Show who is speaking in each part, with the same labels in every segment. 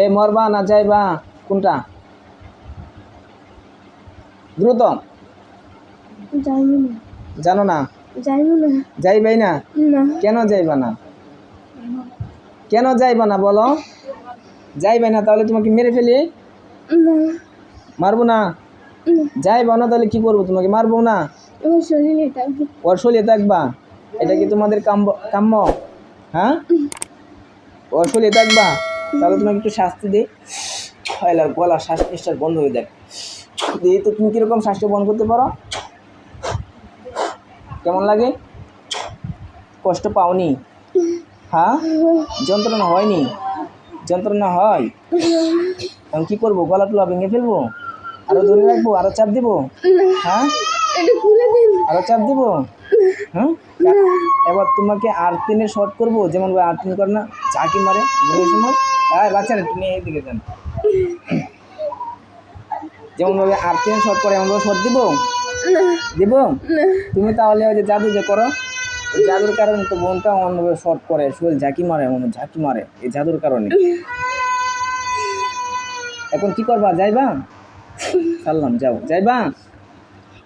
Speaker 1: এ মরবা না যাইবা? কোনটা? দ্রুত। জানো না?
Speaker 2: যাইব না।
Speaker 1: যাইবাই না? কেন যাইবা না? কেন যাইবা না বলো? যাইবাই না তাহলে তোমাকে মেরে ফেলি? মারবো না? যাইবা না তাহলে কি করব তোমাকে? মারবো না? ওর শরীরে থাকবা? এটা কি তোমাদের কাম্য কাম্য? হ্যাঁ? ওর শরীরে থাকবা? তাহলে তোমাকে একটু শাস্তি দিই। হয়লা গলা শ্বাস নিঃশ্বাস বন্ধ হয়ে দেখ দিয়ে তো তুমি কীরকম শ্বাসটা বন্ধ করতে পারো? কেমন লাগে? কষ্ট পাওনি? হ্যাঁ? যন্ত্রণা হয়নি? যন্ত্রণা হয়? এখন কী করব? গলা টুলা ভেঙে ফেলব? আরও ধরে রাখব? আরও চাপ দেবো? হ্যাঁ?
Speaker 2: এটা খুলে দিন
Speaker 1: আরও চাপ দিব? হ্যাঁ এবার তোমাকে আর্তিনে শর্ট করব। যেমন ওই আর্তিন করে না চাকি মারে। ভুলের সময় বাচ্চারা তুমি এইদিকে যান। করে দিব? দিব? তুমি তাহলে ওই যে জাদু যে করো জাদুর কারণে তো বোনটা অন্যভাবে শর্ট করে শরীর ঝাঁকি মারে এমন ঝাঁকি মারে এই জাদুর কারণে। এখন কি করবা? যাইবা? সারলাম যাও। যাইবা?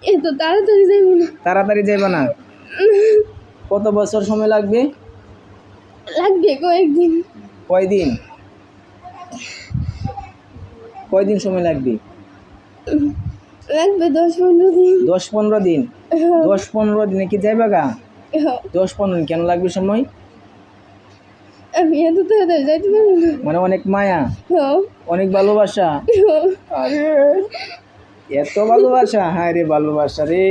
Speaker 2: এত তাড়াতাড়ি যাইব না।
Speaker 1: তাড়াতাড়ি যাইবা না। কত বছর সময় লাগবে?
Speaker 2: লাগবে কয়েকদিন।
Speaker 1: কয়দিন? কয়দিন সময় লাগবে?
Speaker 2: লাগবে দশ পনেরো দিন।
Speaker 1: দশ পনেরো দিন? দশ পনেরো দিনে কি যাইবা গা?
Speaker 2: হ্যাঁ,
Speaker 1: দশ পনেরো দিন কেন লাগবে সময়?
Speaker 2: আমি এত তাড়াতাড়ি যাইতে পারব না।
Speaker 1: মানে অনেক মায়া
Speaker 2: হ্যাঁ,
Speaker 1: অনেক ভালোবাসা।
Speaker 2: হ্যাঁ।
Speaker 1: আরে এত ভালোবাসা? হ্যাঁ রে ভালোবাসা রে।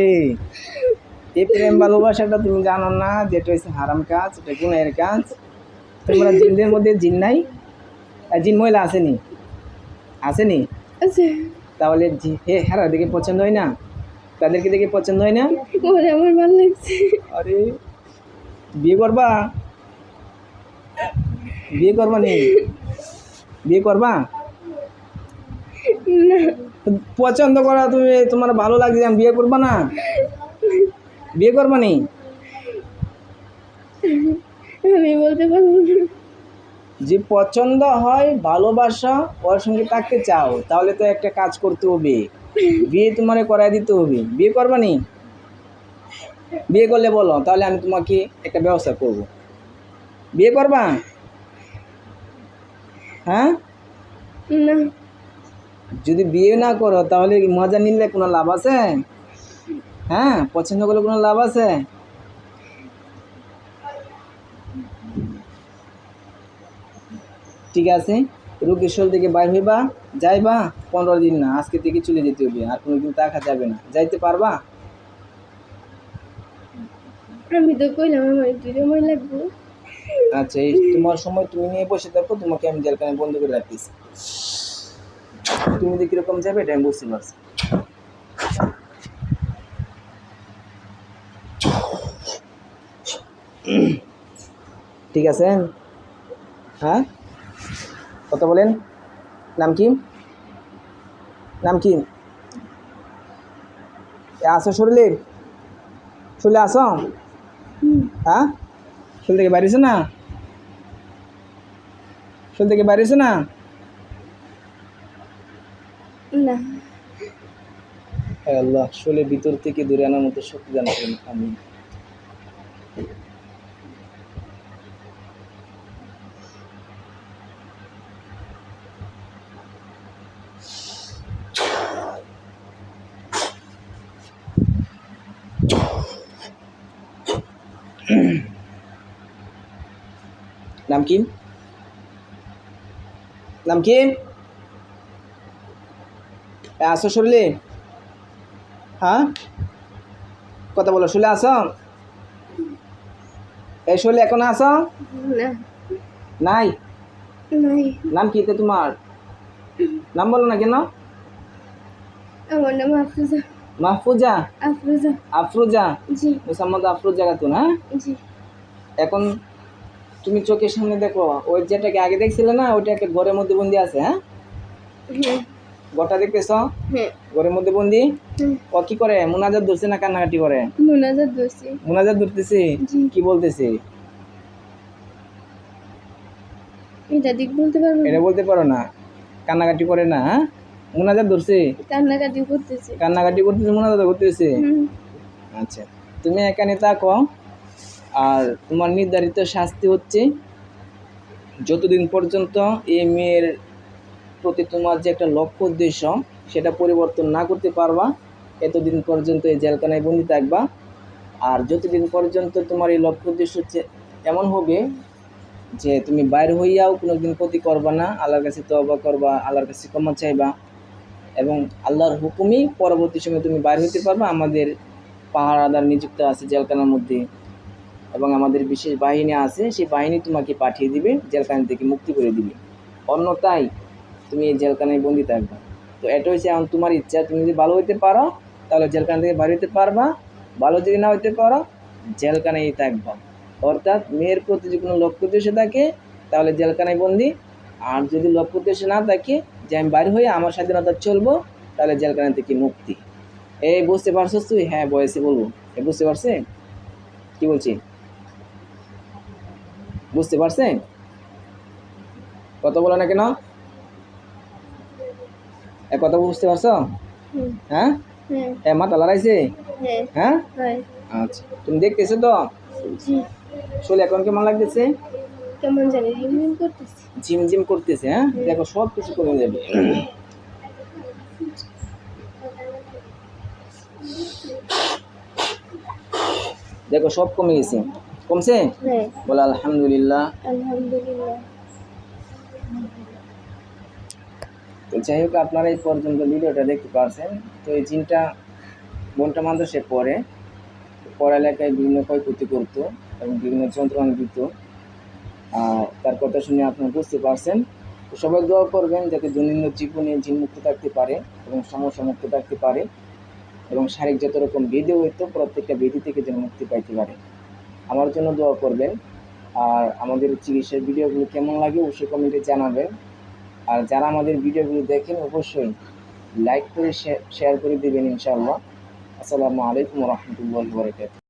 Speaker 1: এই প্রেম ভালোবাসাটা তুমি জানো না যেটা হচ্ছে হারাম কাজ এটা গুণের কাজ। তোমরা জিনদের মধ্যে জিন নাই? আর জিন মহিলা আসেনি আসেনি? তাহলে হে হ্যাঁ দেখে পছন্দ হয় না? তাদেরকে দেখে পছন্দ হয় না?
Speaker 2: ওরে আমার ভালো লাগছে।
Speaker 1: আরে বিয়ে করবা? বিয়ে করবা নি? বিয়ে করবা? পছন্দ করা তুমি তোমার ভালো লাগছে আমি বিয়ে করবা না? বিয়ে করবা নি?
Speaker 2: আমি বলতে পারব না।
Speaker 1: যে পছন্দ হয় ভালোবাসা ওর সঙ্গে থাকতে চাও তাহলে তো একটা কাজ করতে হবে। বিয়ে তোমারে করাই দিতে হবে। বিয়ে করবা নি? বিয়ে করলে বলো তাহলে আমি তোমাকে একটা ব্যবস্থা করব। বিয়ে করবা? হ্যাঁ?
Speaker 2: না।
Speaker 1: যদি বিয়ে না করো তাহলে মজা নিলে কোনো লাভ আছে? হ্যাঁ? পছন্দ করলে কোনো লাভ আছে? ঠিক আছে রুকেশ্বর থেকে বাইর হইবা যাইবা পনেরো দিন না আজকে থেকে চলে যেতে হবে আর কোনোদিন টাকা যাবে না। যাইতে পারবা?
Speaker 2: আমি তো কইলাম আমার একটু সময় লাগবে।
Speaker 1: আচ্ছা এই তোমার সময় তুমি নিয়ে বসে থাকো তোমাকে আমি জেলখানে বন্ধ করে রাখিস তুমি যে কীরকম যাবে এটা আমি বুঝতে পারছি। ঠিক আছে? হ্যাঁ? কত বলেন? নাম কি? নাম কি? আসো শরীরে? শরীরে আসো হ্যাঁ? শরীর থেকে বাইরেছে না। শরীর থেকে বাইরেছে না। আল্লাহ শরীরের ভিতর থেকে দূরে আনার মতো শক্তি করেন। আমি নাম কি নাম কি এ, আসো শরীরে? হ্যাঁ? কথা বলো শুলে আসো এই শুলে এখন আসো নাই?
Speaker 2: নাই।
Speaker 1: নাম কি তোমার? নাম বলো না কেন?
Speaker 2: আমার নাম আফরোজা
Speaker 1: মাহফুজা?
Speaker 2: আফরোজা।
Speaker 1: আফরুজা?
Speaker 2: জি।
Speaker 1: মোসাম্মদ আফরুজা খাতুন হ্যাঁ
Speaker 2: জি।
Speaker 1: এখন তুমি চোখের সামনে দেখো ওই যেটাকে আগে দেখছিলে না ওইটাকে ঘরের মধ্যে বন্দি আছে হ্যাঁ?
Speaker 2: হ্যাঁ।
Speaker 1: গোটা দেখতেছ?
Speaker 2: হ্যাঁ।
Speaker 1: ঘরের মধ্যে বন্দি?
Speaker 2: হ্যাঁ
Speaker 1: ও কি করে? মোনাজাত ধরছে না কান্নাকাটি করে?
Speaker 2: মোনাজাত বসে
Speaker 1: মোনাজাত ধরতেছে? কি বলতেছে?
Speaker 2: এটা দিক বলতে পারব
Speaker 1: এটা বলতে পারো না। কান্নাকাটি করে না হ্যাঁ? মোনাজাত ধরছে?
Speaker 2: কান্নাকাটি করতেছে।
Speaker 1: কান্নাকাটি করতেছে মোনাজাত করতেছে? আচ্ছা তুমি এখানে থাকো আর তোমার নির্ধারিত শাস্তি হচ্ছে যতদিন পর্যন্ত এই মেয়ের প্রতি তোমার যে একটা লক্ষ্য উদ্দেশ্য সেটা পরিবর্তন না করতে পারবা এতদিন পর্যন্ত এই জেলখানায় বন্দি থাকবা। আর যতদিন পর্যন্ত তোমার এই লক্ষ্য উদ্দেশ্য হচ্ছে এমন হবে যে তুমি বাইর হইয়াও কোনোদিন ক্ষতি করবা না আল্লাহর কাছে তবা করবা আল্লাহর কাছে ক্ষমা চাইবা। এবং আল্লাহর হুকুমই পরবর্তী সময় তুমি বাইর হইতে পারবা। আমাদের পাহারাদার নিযুক্ত আছে জেলখানার মধ্যে এবং আমাদের বিশেষ বাহিনী আছে, সেই বাহিনী তোমাকে পাঠিয়ে দিবে, জেলখানা থেকে মুক্তি করে দিবে। অন্যতাই তুমি এই জেলখানায় বন্দি থাকবে। তো এটা হচ্ছে এখন তোমার ইচ্ছা। তুমি যদি ভালো হইতে পারো, তাহলে জেলখানা থেকে বাইরে হইতে পারবা। ভালো যদি না হইতে পারো, জেলখানায় থাকবা। অর্থাৎ মেয়ের প্রতি যদি কোনো লক্ষ্য উদ্দেশ্য থাকে, তাহলে জেলখানায় বন্দি। আর যদি লক্ষ্য উদ্দেশ্য না থাকে যে আমি বাইরে হয়ে আমার স্বাধীনতা চলবো তাহলে জেলখানা থেকে মুক্তি। এই বুঝতে পারছিস তুই? হ্যাঁ বয়সে বলব। এ বুঝতে পারছে? কি বলছি? বুঝতে পারছেন কথা বলো না কেন? এ কথা বুঝতে পারছ? হ্যাঁ?
Speaker 2: হ্যাঁ।
Speaker 1: এ মাথা লড়াইছে
Speaker 2: হ্যাঁ।
Speaker 1: হ্যাঁ? আচ্ছা। তুমি দেখতেছো তো? শরীর এখন কেমন লাগতেছে?
Speaker 2: কেমন জানি রিমিম করতেছে।
Speaker 1: জিম জিম করতেছে হ্যাঁ? দেখো সব কিছু কমে যাবে দেখো সব কমে গেছে। কমছে?
Speaker 2: হ্যাঁ।
Speaker 1: বলে আলহামদুলিল্লাহ।
Speaker 2: আলহামদুলিল্লাহ।
Speaker 1: তো যাই হোক আপনারা এই পর্যন্ত ভিডিওটা দেখতে পারছেন। তো এই জিনটা বনটা মাদ্রাসায় পড়ে। পড়ালেখায় বিভিন্ন ক্ষয়ক্ষতি করতো এবং বিভিন্ন যন্ত্রণা দিত। তার কথা শুনে আপনারা বুঝতে পারছেন। তো সবাই দোয়া করবেন যাতে দৈনন্দিন জীবনে জিন মুক্ত থাকতে পারে এবং সমস্যা মুক্ত থাকতে পারে এবং শারীরিক যত রকম বেদি হইতো, প্রত্যেকটা বেদি থেকে যেন মুক্তি পাইতে পারে। আমার জন্য দোয়া করবেন। আর আমাদের চিকিৎসার ভিডিওগুলো কেমন লাগে অবশ্যই কমেন্টে জানাবেন। আর যারা আমাদের ভিডিওগুলো দেখেন, অবশ্যই লাইক করে শেয়ার করে দেবেন ইনশাআল্লাহ। আসসালামু আলাইকুম রহমতুল্লাহ বরকাত